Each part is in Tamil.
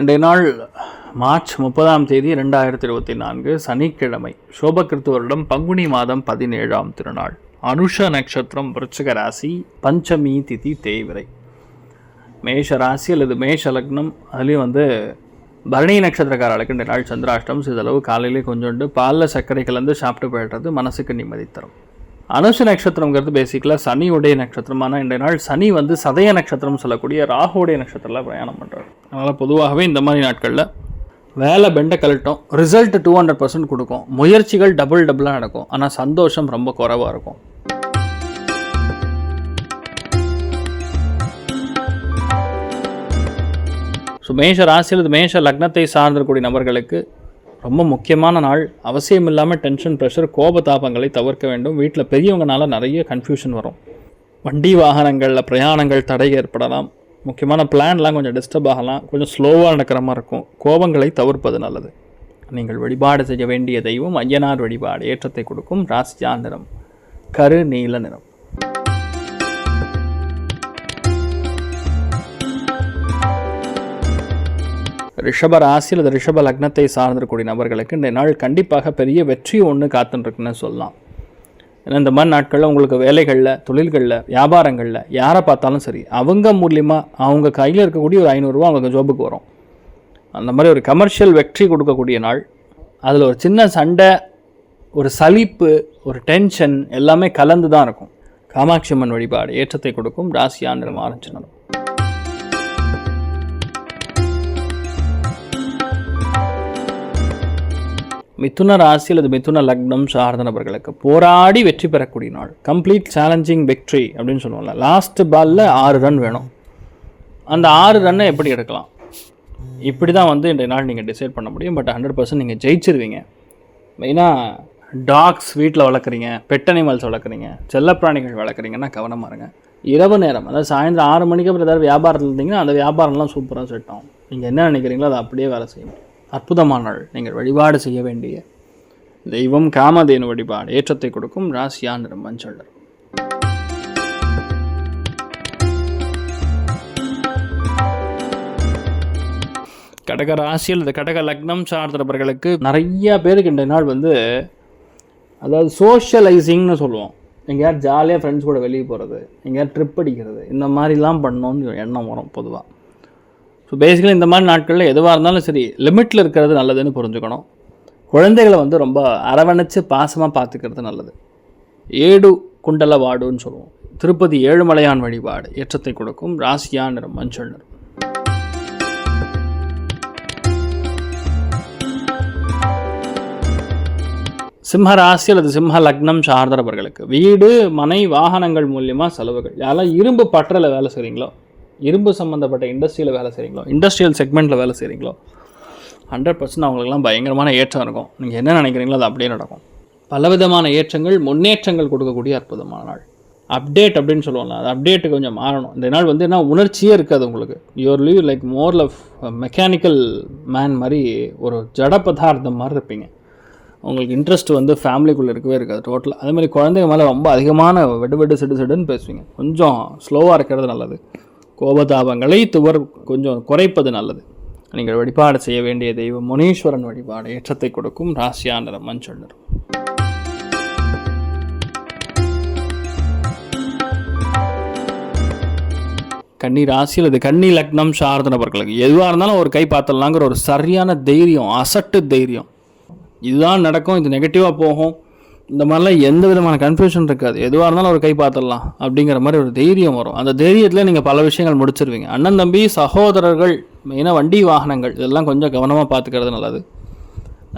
இன்றைய நாள் மார்ச் முப்பதாம் தேதி ரெண்டாயிரத்தி இருபத்தி நான்கு சனிக்கிழமை. சோபகிருத்து வருடம் பங்குனி மாதம் பதினேழாம் திருநாள். அனுஷ நட்சத்திரம் விருச்சிக ராசி பஞ்சமி திதி தேய்விரை. மேஷ ராசி அல்லது மேஷ லக்னம் அதுலேயும் வந்து பரணி நட்சத்திரக்காரர்களுக்கு இந்த நாள் சந்திராஷ்டம் சிறிதளவு காலையிலே கொஞ்சோண்டு பாலில் சர்க்கரை கலந்து சாப்பிட்டு போயிடுறது மனசுக்கு நிம்மதி தரும். அனுஷ நட்சத்திரங்கிறது பேசிக்கலாக சனியுடைய நட்சத்திரமான ஆனால் இன்றைய நாள். சனி வந்து சதய நட்சத்திரம் சொல்லக்கூடிய ராகுடைய நட்சத்திரத்தில் பிரயாணம் பண்ணுறாரு அதனால் பொதுவாகவே இந்த மாதிரி நாட்களில் வேலை பெண்டை கழட்டும் ரிசல்ட் டூ ஹண்ட்ரட் பர்சன்ட் கொடுக்கும். முயற்சிகள் டபுள் டபுளாக நடக்கும். ஆனால் சந்தோஷம் ரொம்ப குறைவாக இருக்கும். ஸோ மேஷ ராசியில் மேஷ லக்னத்தை சார்ந்திருக்கக்கூடிய நபர்களுக்கு ரொம்ப முக்கியமான நாள். அவசியம் இல்லாமல் டென்ஷன் ப்ரெஷர் கோபதாபங்களை தவிர்க்க வேண்டும். வீட்டில் பெரியவங்கனால நிறைய கன்ஃபியூஷன் வரும். வண்டி வாகனங்களில் பிரயாணங்கள் தடை ஏற்படலாம். முக்கியமான பிளான்லாம் கொஞ்சம் டிஸ்டர்ப் ஆகலாம். கொஞ்சம் ஸ்லோவாக நடக்கிற மாதிரி இருக்கும். கோபங்களை தவிர்ப்பது நல்லது. நீங்கள் வழிபாடு செய்ய வேண்டிய தெய்வம் ஐயனார் வழிபாடு ஏற்றத்தை கொடுக்கும் ராசியா நிறம் கரு நீல நிறம். ரிஷப ராசி அல்லது ரிஷப லக்னத்தை சார்ந்திருக்கக்கூடிய நபர்களுக்கு இந்த நாள் கண்டிப்பாக பெரிய வெற்றி ஒன்று காத்துருக்குன்னு சொல்லலாம். ஏன்னா இந்த மாதிரி நாட்களில் உங்களுக்கு வேலைகளில் தொழில்களில் வியாபாரங்களில் யாரை பார்த்தாலும் சரி அவங்க மூலியமாக அவங்க கையில் இருக்கக்கூடிய ஒரு ஐநூறுரூவா அவங்க ஜோபுக்கு வரும். அந்த மாதிரி ஒரு கமர்ஷியல் வெற்றி கொடுக்கக்கூடிய நாள். அதில் ஒரு சின்ன சண்டை ஒரு சலிப்பு ஒரு டென்ஷன் எல்லாமே கலந்து தான் இருக்கும். காமாட்சி அம்மன் வழிபாடு ஏற்றத்தை கொடுக்கும். ராசியா நிறம். மிதுன ராசி அல்லது மிதுன லக்னம் சார்ந்த நபர்களுக்கு போராடி வெற்றி பெறக்கூடிய நாள். கம்ப்ளீட் சேலஞ்சிங் வெற்றி அப்படின்னு சொல்லுவோம்ல. லாஸ்ட் பாலில் ஆறு ரன் வேணும். அந்த ஆறு ரன்னை எப்படி எடுக்கலாம்? இப்படி தான் வந்து இன்றைய நாள் நீங்கள் டிசைட் பண்ண முடியும். பட் ஹண்ட்ரட் பர்சன்ட் நீங்கள் ஜெயிச்சிருவீங்க. மெயினாக டாக்ஸ் வீட்டில் வளர்க்குறீங்க பெட் அனிமல்ஸ் வளர்க்குறீங்க செல்லப்பிராணிகள் வளர்க்குறீங்கன்னா கவனமாக இருங்க. இரவு நேரம் அதாவது சாயந்தரம் ஆறு மணிக்கு அப்புறம் ஏதாவது வியாபாரத்தில் இருந்தீங்கன்னா அந்த வியாபாரம்லாம் சூப்பராக செட் ஆகும். நீங்கள் என்ன நினைக்கிறீங்களோ அதை அப்படியே வேலை செய்யும். அற்புதமான நாள் நீங்கள் வழிபாடு செய்ய வேண்டிய தெய்வம் காமதேனு வழிபாடு ஏற்றத்தை கொடுக்கும் ராசியான் நிறம் மஞ்சள் கடக ராசியில் இந்த கடக லக்னம் சார்ந்தவர்களுக்கு நிறைய பேருக்கு இந்த நாள் வந்து அதாவது சோஷியலைசிங்னு சொல்லுவோம். எங்கேயாவது ஜாலியாக ஃப்ரெண்ட்ஸ் கூட வெளியே போகிறது எங்கேயாவது ட்ரிப் அடிக்கிறது இந்த மாதிரிலாம் பண்ணோன்னு எண்ணம் வரும் பொதுவாக ஸோ பேசிக்கலி இந்த மாதிரி நாட்களில் எதுவாக இருந்தாலும் சரி லிமிட்டில் இருக்கிறது நல்லதுன்னு புரிஞ்சுக்கணும். குழந்தைகளை வந்து ரொம்ப அரவணைச்சு பாசமாக பார்த்துக்கிறது நல்லது. ஏடு குண்டல வாடுன்னு சொல்லுவோம். திருப்பதி ஏழுமலையான் வழிபாடு ஏற்றத்தை கொடுக்கும். ராசியா நிறம் மஞ்சள் நிறம். சிம்ம ராசி அல்லது சிம்ம லக்னம் சார்ந்தவர்களுக்கு வீடு மனை வாகனங்கள் மூலியமாக செலவுகள். யாரெல்லாம் இரும்பு பற்றலை வேலை செய்கிறீங்களோ இரும்பு சம்மந்தப்பட்ட இண்டஸ்ட்ரியில் வேலை செய்கிறீங்களோ இண்டஸ்ட்ரியல் செக்மெண்ட்டில் வேலை செய்கிறீங்களோ ஹண்ட்ரட் பர்சன்ட் அவங்களுக்குலாம் பயங்கரமான ஏற்றம் இருக்கும். நீங்கள் என்ன நினைக்கிறீங்களோ அது அப்படியே நடக்கும். பலவிதமான ஏற்றங்கள் முன்னேற்றங்கள் கொடுக்கக்கூடிய அற்புதமான நாள். அப்டேட் அப்படின்னு சொல்லுவோம்ல அது அப்டேட்டு கொஞ்சம் மாறணும். இந்த நாள் வந்து என்ன உணர்ச்சியே இருக்காது உங்களுக்கு. Your leave like more of mechanical man மாதிரி ஒரு ஜட பதார்த்தம் மாதிரி இருப்பீங்க. உங்களுக்கு இன்ட்ரெஸ்ட் வந்து ஃபேமிலிக்குள்ளே இருக்கவே இருக்காது டோட்டலாக அதே மாதிரி குழந்தைங்க மேலே ரொம்ப அதிகமான வெடு வெடு சிடு சிடுன்னு பேசுவீங்க. கொஞ்சம் ஸ்லோவாக இருக்கிறது நல்லது. கோபதாபங்களை துவர் கொஞ்சம் குறைப்பது நல்லது. நீங்கள் வழிபாடு செய்ய வேண்டிய தெய்வம் முனீஸ்வரன் வழிபாடு ஏற்றத்தை கொடுக்கும் ராசியா நிறம் மஞ்சள் நிறம் கன்னி ராசியில் இது கன்னி லக்னம் சார்ந்த நபர்களுக்கு எதுவாக இருந்தாலும் ஒரு கை பார்த்தலாங்கிற ஒரு சரியான தைரியம் அசட்டு தைரியம். இதுதான் நடக்கும் இது நெகட்டிவாக போகும். இந்த மாதிரிலாம் எந்த விதமான கன்ஃபியூஷன் இருக்காது. எதுவாக இருந்தாலும் ஒரு கை பார்த்துடலாம் அப்படிங்கிற மாதிரி ஒரு தைரியம் வரும். அந்த தைரியத்தில் நீங்கள் பல விஷயங்கள் முடிச்சிருவீங்க. அண்ணன் தம்பி சகோதரர்கள் மெயினாக வண்டி வாகனங்கள் இதெல்லாம் கொஞ்சம் கவனமாக பார்த்துக்கிறது நல்லது.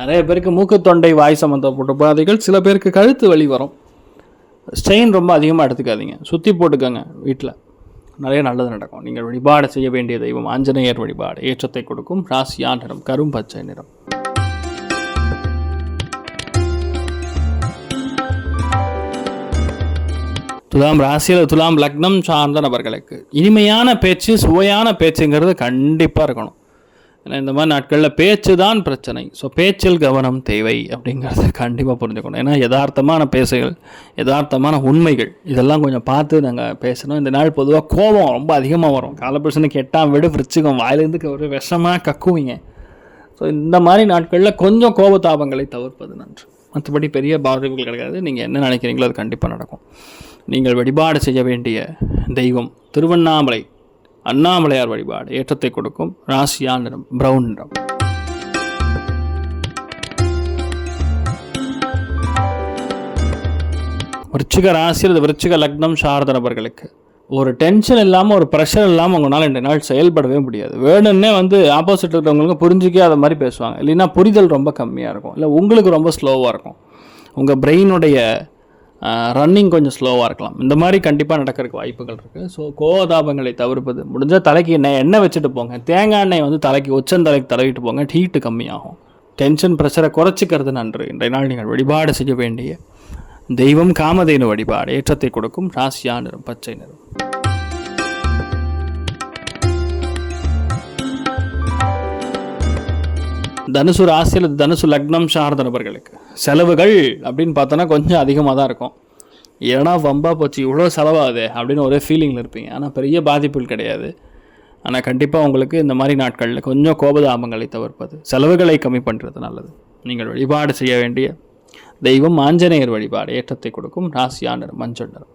நிறைய பேருக்கு மூக்கு தொண்டை வாய் சம்மந்தப்பட்ட பாதைகள் சில பேருக்கு கழுத்து வலி வரும். ஸ்ட்ரெயின் ரொம்ப அதிகமாக எடுத்துக்காதீங்க. சுற்றி போட்டுக்கோங்க வீட்டில் நிறைய நல்லது நடக்கும். நீங்கள் வழிபாடு செய்ய வேண்டிய தெய்வம் ஆஞ்சநேயர் வழிபாடு. ஏற்றத்தை கொடுக்கும். ராசியா நிறம் கரும் பச்சை நிறம். துலாம் ராசியில் துலாம் லக்னம் சார்ந்த நபர்களுக்கு. இனிமையான பேச்சு சுவையான பேச்சுங்கிறது கண்டிப்பாக இருக்கணும். ஏன்னா இந்த மாதிரி நாட்களில் பேச்சு தான் பிரச்சனை. ஸோ பேச்சில் கவனம் தேவை அப்படிங்கிறத கண்டிப்பாக புரிஞ்சுக்கணும். ஏன்னா யதார்த்தமான பேசுகள் யதார்த்தமான உண்மைகள் இதெல்லாம் கொஞ்சம் பார்த்து நாங்கள் பேசணும். இந்த நாள் பொதுவாக கோபம் ரொம்ப அதிகமாக வரும். காலபுருஷனுக்கு எட்டாம் விடு விரிச்சிக்கும் வாயிலேருந்து ஒரு விஷமாக கக்குவீங்க. ஸோ இந்த மாதிரி நாட்களில் கொஞ்சம் கோபதாபங்களை தவிர்ப்பது நன்று. மற்றபடி பெரிய பாதிப்புகள் கிடையாது. நீங்கள் என்ன நினைக்கிறீங்களோ அது கண்டிப்பாக நடக்கும். நீங்கள் வழிபாடு செய்ய வேண்டிய தெய்வம் திருவண்ணாமலை அண்ணாமலையார் வழிபாடு. ஏற்றத்தை கொடுக்கும் ராசியான் நிறம் பிரவுன் நிறம். விருச்சிக ராசியில் விருச்சிக லக்னம் சாரத நபர்களுக்கு ஒரு டென்ஷன் இல்லாமல் ஒரு ப்ரெஷர் இல்லாமல் உங்களால் ரெண்டு நாள் செயல்படவே முடியாது. வேணும்னே வந்து ஆப்போசிட் இருக்கிறவங்களுக்கு புரிஞ்சிக்காத மாதிரி பேசுவாங்க. இல்லைன்னா புரிதல் ரொம்ப கம்மியாக இருக்கும். இல்லை உங்களுக்கு ரொம்ப ஸ்லோவாக இருக்கும். உங்கள் பிரெயினுடைய ரன்னிங் கொஞ்சம் ஸ்லோவாக இருக்கலாம். இந்த மாதிரி கண்டிப்பாக நடக்கிறதுக்கு வாய்ப்புகள் இருக்குது ஸோ கோவதாபங்களை தவிர்ப்பது. முடிஞ்சால் தலைக்கு எண்ணெய் எண்ணெய் வச்சுட்டு போங்க. தேங்காய் எண்ணெய் வந்து தலைக்கு உச்சந்தலைக்கு தடவிட்டு போங்க. ஹீட்டு கம்மியாகும். டென்ஷன் ப்ரெஷரை குறைச்சிக்கிறது நன்று. இன்றைய நாள் நீங்கள் வழிபாடு செய்ய வேண்டிய தெய்வம் காமதேனு வழிபாடு. ஏற்றத்தை கொடுக்கும். ராசியா நிறம் பச்சை நிறம். தனுசு ராசியில் தனுசு லக்னம் சார்ந்த நபர்களுக்கு. செலவுகள் அப்படின்னு பார்த்தோன்னா கொஞ்சம் அதிகமாக தான் இருக்கும். ஏன்னா வம்பா போச்சு இவ்வளோ செலவாகுது அப்படின்னு ஒரே ஃபீலிங்கில் இருப்பீங்க. ஆனால் பெரிய பாதிப்புகள் கிடையாது. ஆனால் கண்டிப்பாக உங்களுக்கு இந்த மாதிரி நாட்களில் கொஞ்சம் கோபதாபங்களை தவிர்ப்பது செலவுகளை கம்மி பண்ணுறது நல்லது. நீங்கள் வழிபாடு செய்ய வேண்டிய தெய்வம் ஆஞ்சநேயர் வழிபாடு ஏற்றத்தை கொடுக்கும் ராசியா மஞ்சள் நிறம்.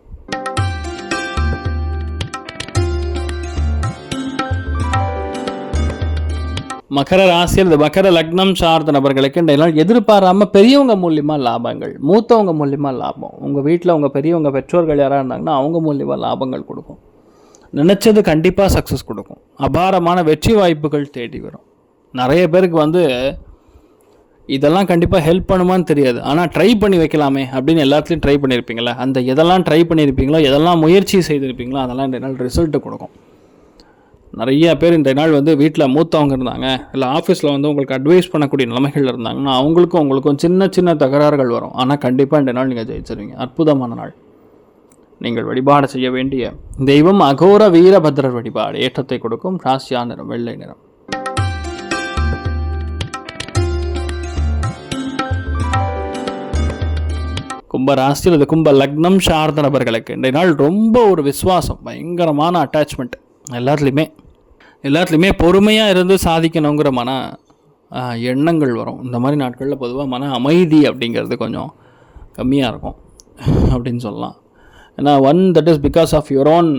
மகர ராசி அல்லது மகர லக்னம் சார்ந்த நபர்களுக்கு இந்த நாள் எதிர்பாராமல் பெரியவங்க மூலியமாக லாபங்கள் மூத்தவங்க மூலியமாக லாபம். உங்கள் வீட்டில் உங்கள் பெரியவங்க பெற்றோர்கள் யாராக இருந்தாங்கன்னா அவங்க மூலியமாக லாபங்கள் கொடுக்கும். நினச்சது கண்டிப்பாக சக்ஸஸ் கொடுக்கும். அபாரமான வெற்றி வாய்ப்புகள் தேடி வரும். நிறைய பேருக்கு வந்து இதெல்லாம் கண்டிப்பாக ஹெல்ப் பண்ணுமான்னு தெரியாது. ஆனால் ட்ரை பண்ணி வைக்கலாமே அப்படின்னு எல்லாத்துலேயும் ட்ரை பண்ணியிருப்பீங்களா அந்த எதெல்லாம் ட்ரை பண்ணியிருப்பீங்களோ எதெல்லாம் முயற்சி செய்திருப்பீங்களோ அதெல்லாம் இந்த நாள் ரிசல்ட்டு கொடுக்கும். நிறைய பேர் இந்த நாள் வந்து வீட்டில் மூத்தவங்க இருந்தாங்க இல்லை ஆஃபீஸில் வந்து உங்களுக்கு அட்வைஸ் பண்ணக்கூடிய நிலைமைகள் இருந்தாங்கன்னா அவங்களுக்கும் உங்களுக்கும் சின்ன சின்ன தகராறுகள் வரும். ஆனால் கண்டிப்பாக இந்த நாள் நீங்கள் ஜெயிச்சிருவீங்க. அற்புதமான நாள். நீங்கள் வழிபாடு செய்ய வேண்டிய தெய்வம் அகோர வீரபத்ரர் வழிபாடு. ஏற்றத்தை கொடுக்கும் ராசியா நிறம் வெள்ளை நிறம். கும்ப ராசியில் இது கும்ப லக்னம் சார்ந்த நபர்களுக்கு இன்றைய நாள் ரொம்ப ஒரு விசுவாசம் பயங்கரமான அட்டாச்மெண்ட் எல்லாத்துலேயுமே. எல்லாத்துலேயுமே பொறுமையாக இருந்து சாதிக்கணுங்கிற மன எண்ணங்கள் வரும். இந்த மாதிரி நாட்களில் பொதுவாக மன அமைதி அப்படிங்கிறது கொஞ்சம் கம்மியாக இருக்கும் அப்படின்னு சொல்லலாம். ஏன்னா one that is because of your own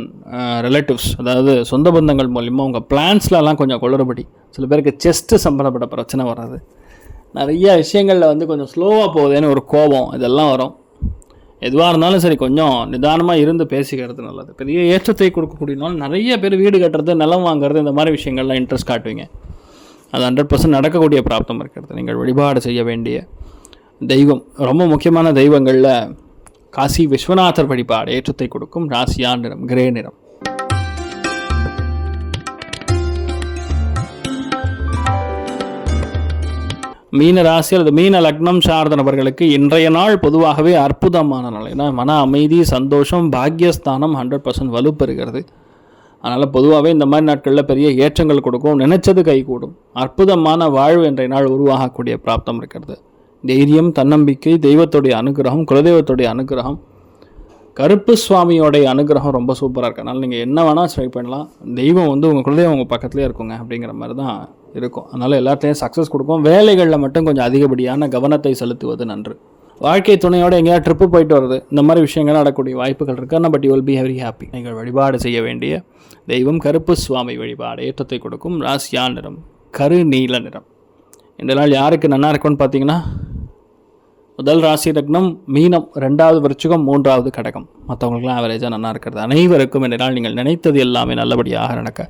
relatives அதாவது சொந்த பந்தங்கள் மூலிமா உங்கள் பிளான்ஸ்லலாம் கொஞ்சம் குளறுபடி. சில பேருக்கு செஸ்ட்டு சம்மந்தப்பட்ட பிரச்சனை வராது. நிறைய விஷயங்களில் வந்து கொஞ்சம் ஸ்லோவாக போகுதுன்னு ஒரு கோபம் இதெல்லாம் வரும். எதுவாக இருந்தாலும் சரி கொஞ்சம் நிதானமாக இருந்து பேசிக்கிறது நல்லது. பெரிய ஏற்றத்தை கொடுக்கக்கூடியனால நிறைய பேர் வீடு கட்டுறது நிலம் வாங்குறது இந்த மாதிரி விஷயங்கள்லாம் இன்ட்ரெஸ்ட் காட்டுவீங்க. அது ஹண்ட்ரட் பர்சன்ட் நடக்கக்கூடிய பிராப்தம் இருக்கிறது. நீங்கள் வழிபாடு செய்ய வேண்டிய தெய்வம் ரொம்ப முக்கியமான தெய்வங்களில் காசி விஸ்வநாதர் வழிபாடு ஏற்றத்தை கொடுக்கும். ராசியா நிறம் கிரே நிறம். மீன ராசி அல்லது மீன லக்னம் சார்ந்த நபர்களுக்கு இன்றைய நாள் பொதுவாகவே அற்புதமான நாள். ஏன்னா மன அமைதி சந்தோஷம் பாக்கியஸ்தானம் ஹண்ட்ரட் பர்சன்ட் வலுப்பெறுகிறது. அதனால் பொதுவாகவே இந்த மாதிரி நாட்களில் பெரிய ஏற்றங்கள் கொடுக்கும். நினைச்சது கைகூடும். அற்புதமான வாழ்வு இன்றைய நாள் உருவாகக்கூடிய பிராப்தம் இருக்கிறது. தைரியம் தன்னம்பிக்கை தெய்வத்துடைய அனுகிரகம் குலதெய்வத்துடைய அனுகிரகம் கருப்பு சுவாமியோடைய அனுகிரகம் ரொம்ப சூப்பராக இருக்கு. அதனால் நீங்கள் என்ன வேணால் ட்ரை பண்ணலாம். தெய்வம் வந்து உங்கள் குலதெய்வம் உங்கள் பக்கத்துலேயே இருக்குங்க அப்படிங்கிற மாதிரி தான் இருக்கும். அதனால் எல்லாத்தையும் சக்ஸஸ் கொடுக்கும். வேலைகளில் மட்டும் கொஞ்சம் அதிகப்படியான கவனத்தை செலுத்துவது நன்று. வாழ்க்கை துணையோட எங்கேயாவது ட்ரிப்பு போயிட்டு வருது இந்த மாதிரி விஷயங்கள் நடக்கக்கூடிய வாய்ப்புகள் இருக்கா. But you will be very happy நீங்கள் வழிபாடு செய்ய வேண்டிய தெய்வம் கருப்பு சுவாமி வழிபாடு ஏற்றத்தை கொடுக்கும். ராசியா நிறம் கரு நீல நிறம். இந்த நாள் யாருக்கு நல்லா இருக்கும்னு பார்த்தீங்கன்னா முதல் ராசி லக்னம் மீனம் ரெண்டாவது விருச்சிகம் மூன்றாவது கடகம். மற்றவங்களுக்குலாம் ஆவரேஜாக நல்லா இருக்கிறது. அனைவருக்கும் என்னால் நீங்கள் நினைத்தது எல்லாமே நல்லபடியாக நடக்க.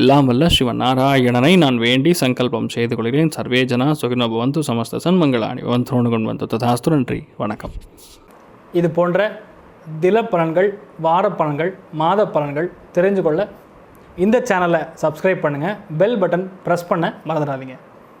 எல்லாம் வல்ல சிவன் நாராயணனை நான் வேண்டி சங்கல்பம் செய்து கொள்கிறேன். சர்வேஜனா சுகினோபவந்து சமஸ்த சன்மங்களாணி பவந்தோணு வந்து ததாஸ்து நன்றி. வணக்கம். இது போன்ற தில பலன்கள் வார பலன்கள் மாத பலன்கள் தெரிஞ்சு கொள்ள இந்த சேனலை சப்ஸ்கிரைப் பண்ணுங்கள் பெல் பட்டன் ப்ரெஸ் பண்ண மறந்துடாதீங்க.